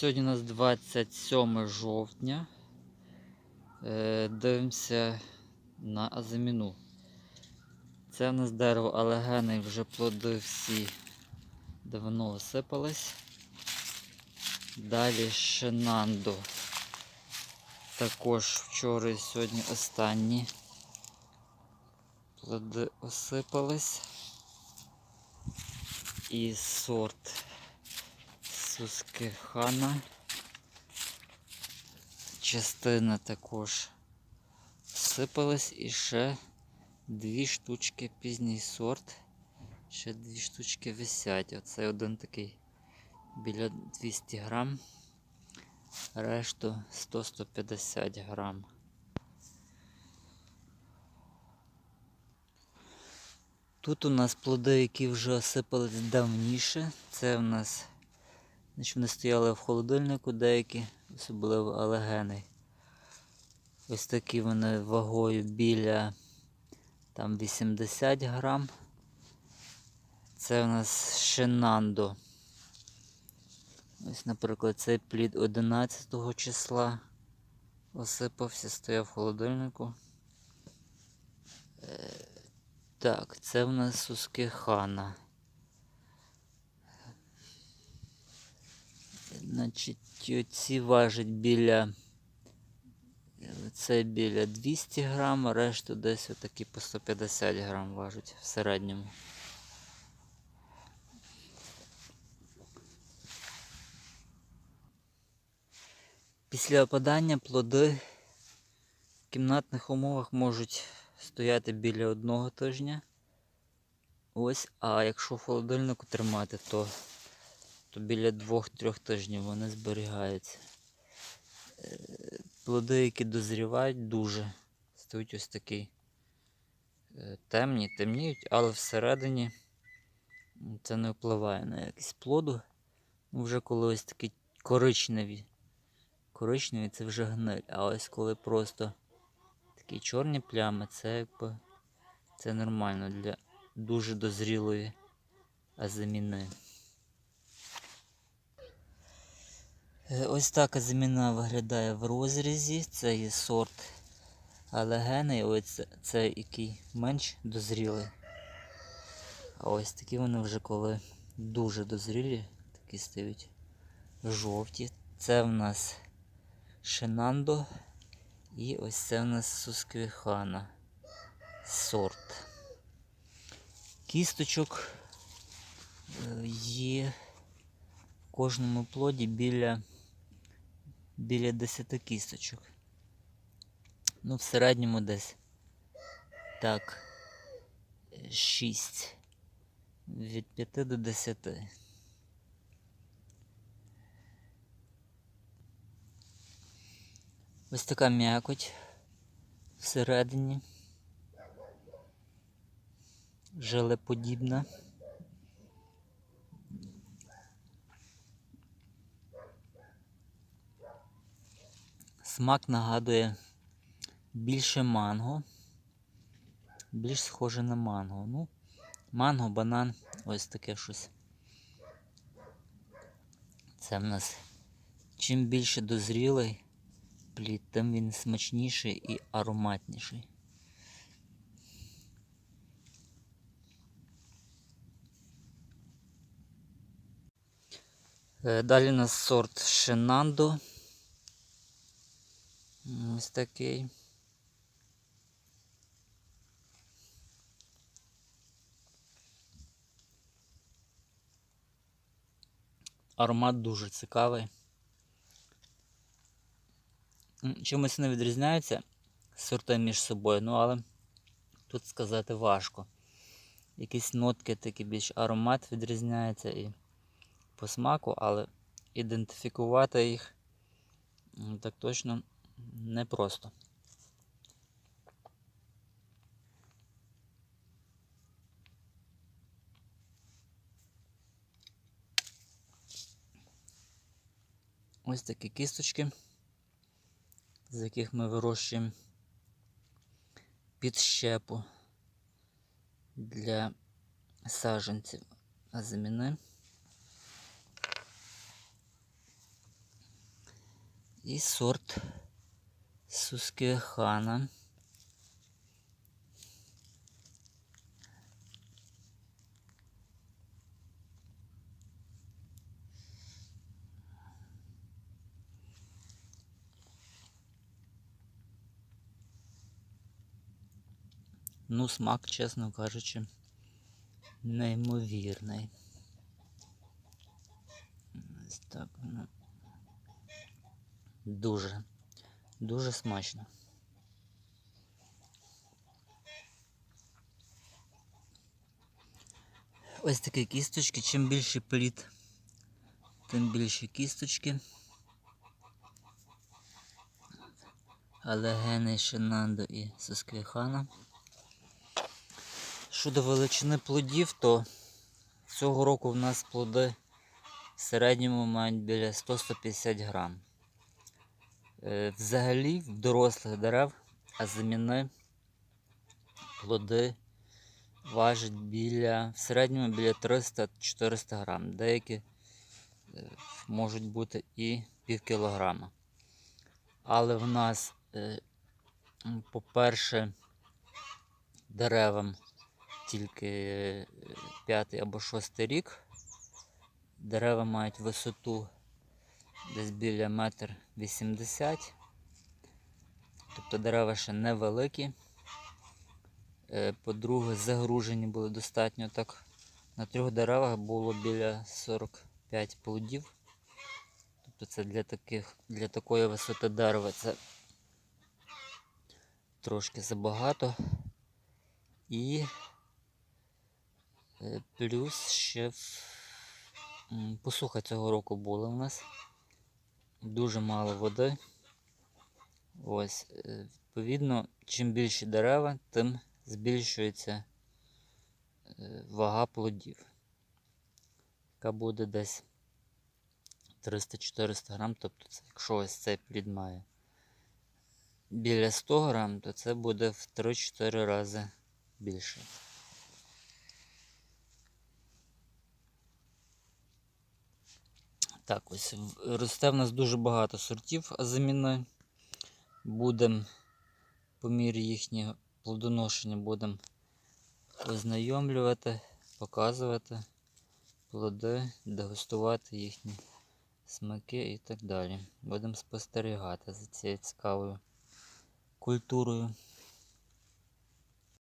Сьогодні у нас 27 жовтня. Е, Дивимося на азиміну. Це в нас дерево алегени, вже плоди всі давно осипались. Далі Шенандо. Також вчора і сьогодні останні плоди осипались. І сорт Сускихана. Частина також сипалась і ще дві штучки пізній сорт. Ще дві штучки висять. Оцей один такий біля 200 грам, решту 100-150 грам. Тут у нас плоди, які вже осипались давніше. Це у нас значить, вони стояли в холодильнику деякі, особливо алегени. Ось такі вони вагою біля там 80 грам. Це у нас Шенандо. Ось, наприклад, цей плід 11 числа осипався, стояв в холодильнику. Е, Так, це в нас Сускихана. Значить, ці важать біля. Це біля 200 грам, а решту десь отакі по 150 грам важать в середньому. Після опадання плоди в кімнатних умовах можуть стояти біля одного тижня. Ось, а якщо в холодильнику тримати, то, то біля 2-3 тижнів вони зберігаються. Е, Плоди, які дозрівають, дуже стають ось такі е, темні, темніють, але всередині це не впливає на якість плоду. Ну, Вже коли ось такі коричневі, коричневі це вже гниль. А ось коли просто такі чорні плями, це якби це нормально для дуже дозрілої азаміни. Ось так азаміна виглядає в розрізі. Це є сорт алегени, ось це який менш дозрілий. А ось такі вони вже коли дуже дозрілі, такі стають жовті. Це в нас Шинандо і ось це в нас Сусквіхана сорт. Кісточок е, є в кожному плоді біля біля 10 кісточок. Ну, в середньому десь так 6 від 5 до 10. Ось така м'якоть всередині. Желеподібна. Смак нагадує більше манго. Більш схоже на манго. Ну, манго, банан, ось таке щось. Це в нас чим більше дозрілий плід, тим він смачніший і ароматніший. Е, Далі у нас сорт Шенандо. Ось такий. Аромат дуже цікавий. Чимось не відрізняються сорти між собою, ну але тут сказати важко. Якісь нотки такі більш аромат відрізняється і по смаку, але ідентифікувати їх так точно непросто. Ось такі кісточки, з яких ми вирощуємо підщепу для саджанців азиміни. І сорт Сускехана. Ну, смак, чесно кажучи, неймовірний. Ось так воно. Дуже, дуже смачно. Ось такі кісточки. Чим більший плід, тим більші кісточки. Але гени Шинандо і Сосквіхана. Щодо величини плодів, то цього року в нас плоди в середньому мають біля 100-150 грам. Е, Взагалі в дорослих дерев азиміни плоди важать біля, в середньому біля 300-400 грам. Деякі е, можуть бути і пів кілограма. Але в нас, е, по-перше, деревам тільки п'ятий або шостий рік. Дерева мають висоту десь біля метр вісімдесят. Тобто дерева ще невеликі. Е, По-друге, загружені були достатньо так. На трьох деревах було біля 45 плодів. Тобто це для таких, для такої висоти дерева це трошки забагато. І е, плюс ще посуха цього року була у нас. Дуже мало води. Ось, е, відповідно, чим більші дерева, тим збільшується е, вага плодів. Яка буде десь 300-400 грам. Тобто, це, якщо ось цей плід має біля 100 грам, то це буде в 3-4 рази більше. Так, ось росте в нас дуже багато сортів азаміни. Будемо по мірі їхнього плодоношення будемо ознайомлювати, показувати плоди, дегустувати їхні смаки і так далі. Будемо спостерігати за цією цікавою культурою.